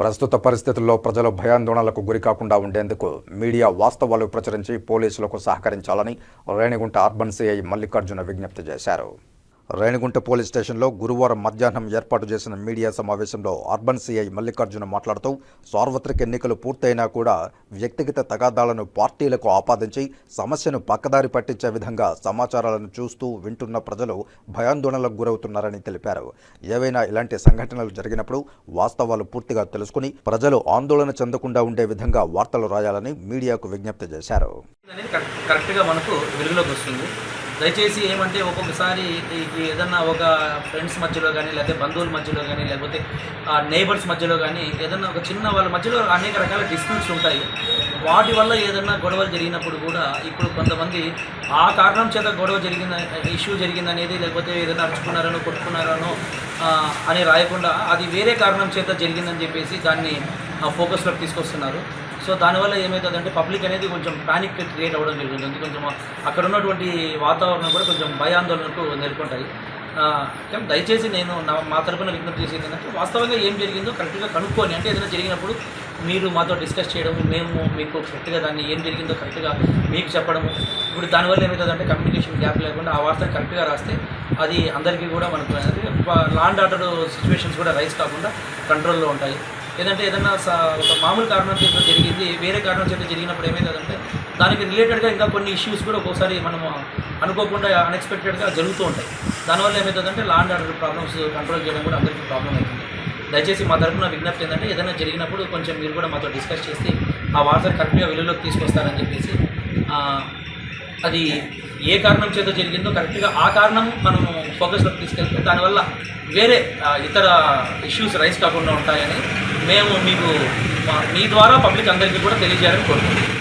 ప్రస్తుత పరిస్థితుల్లో ప్రజలు భయాందోళనలకు గురికాకుండా ఉండేందుకు మీడియా వాస్తవాలు ప్రచురించి పోలీసులకు సహకరించాలని రేణిగుంట అర్బన్ సిఐ మల్లికార్జున విజ్ఞప్తి చేశారు. రేణిగుంట పోలీస్ స్టేషన్లో గురువారం మధ్యాహ్నం ఏర్పాటు చేసిన మీడియా సమావేశంలో అర్బన్ సిఐ మల్లికార్జున మాట్లాడుతూ సార్వత్రిక ఎన్నికలు పూర్తయినా కూడా వ్యక్తిగత తగాదాలను పార్టీలకు ఆపాదించి సమస్యను పక్కదారి పట్టించే విధంగా సమాచారాలను చూస్తూ వింటున్న ప్రజలు భయాందోళనలకు గురవుతున్నారని తెలిపారు. ఏవైనా ఇలాంటి సంఘటనలు జరిగినప్పుడు వాస్తవాలు పూర్తిగా తెలుసుకుని ప్రజలు ఆందోళన చెందకుండా ఉండే విధంగా వార్తలు రాయాలని మీడియాకు విజ్ఞప్తి చేశారు. కరెక్ట్గా మనకు వెలుగులోకి వస్తుంది. దయచేసి ఏమంటే ఒక్కొక్కసారి ఏదన్నా ఒక ఫ్రెండ్స్ మధ్యలో కానీ లేకపోతే బంధువుల మధ్యలో కానీ లేకపోతే నైబర్స్ మధ్యలో కానీ ఏదన్నా ఒక చిన్న వాళ్ళ మధ్యలో అనేక రకాల డిస్ప్యూట్స్ ఉంటాయి. వాటి వల్ల ఏదన్నా గొడవలు జరిగినప్పుడు కూడా ఇప్పుడు కొంతమంది ఆ కారణం చేత గొడవ జరిగిన ఇష్యూ జరిగిందనేది లేకపోతే ఏదైనా అడుచుకున్నారనో కొట్టుకున్నారనో అని రాయకుండా అది వేరే కారణం చేత జరిగిందని చెప్పేసి దాన్ని ఫోకస్లోకి తీసుకొస్తున్నారు. సో దానివల్ల ఏమవుతుందంటే పబ్లిక్ అనేది కొంచెం ప్యానిక్ క్రియేట్ అవ్వడం జరుగుతుంది. కొంచెం అక్కడ ఉన్నటువంటి వాతావరణం కూడా కొంచెం భయాందోళనకు నెలకొంటాయి. కానీ దయచేసి నేను నా మా తరపున విజ్ఞప్తి చేసేది ఏంటంటే వాస్తవంగా ఏం జరిగిందో కరెక్ట్గా కనుక్కొని అంటే ఏదైనా జరిగినప్పుడు మీరు మాతో డిస్కస్ చేయడం మేము మీకు కరెక్ట్గా దాన్ని ఏం జరిగిందో కరెక్ట్గా మీకు చెప్పడము. ఇప్పుడు దానివల్ల ఏమవుతుందంటే కమ్యూనికేషన్ గ్యాప్ లేకుండా ఆ వార్త కరెక్ట్గా రాస్తే అది అందరికీ కూడా మనకు లాండ్ ఆర్డర్ సిచ్యువేషన్స్ కూడా రైస్ కాకుండా కంట్రోల్లో ఉంటాయి. ఏదంటే ఏదన్నా స- ఒక మామూలు కారణం చేత జరిగింది వేరే కారణం చేత జరిగినప్పుడు ఏమవుతుందంటే దానికి రిలేటెడ్గా ఇంకా కొన్ని ఇష్యూస్ కూడా ఒక్కోసారి మనము అనుకోకుండా అన్ఎక్స్పెక్టెడ్గా జరుగుతూ ఉంటాయి. దానివల్ల ఏమవుతుందంటే లాండ్ ఆర్డర్ ప్రాబ్లమ్స్ కంట్రోల్ చేయడం కూడా అందరికీ ప్రాబ్లం అవుతుంది. దయచేసి మా తరపున విజ్ఞప్తి ఏంటంటే ఏదైనా జరిగినప్పుడు కొంచెం మీరు కూడా మాతో డిస్కస్ చేసి ఆ వార్తను కరెక్ట్గా వెలుగులోకి తీసుకొస్తారని చెప్పేసి అది ఏ కారణం చేత జరిగిందో కరెక్ట్గా ఆ కారణం మనం ఫోకస్లోకి తీసుకెళ్తే దానివల్ల వేరే ఇతర ఇష్యూస్ రైస్ కాకుండా ఉంటాయని మేము మీకు మీ ద్వారా పబ్లిక్ అందరికీ కూడా తెలియజేయాలని కోరుకుంటున్నాం.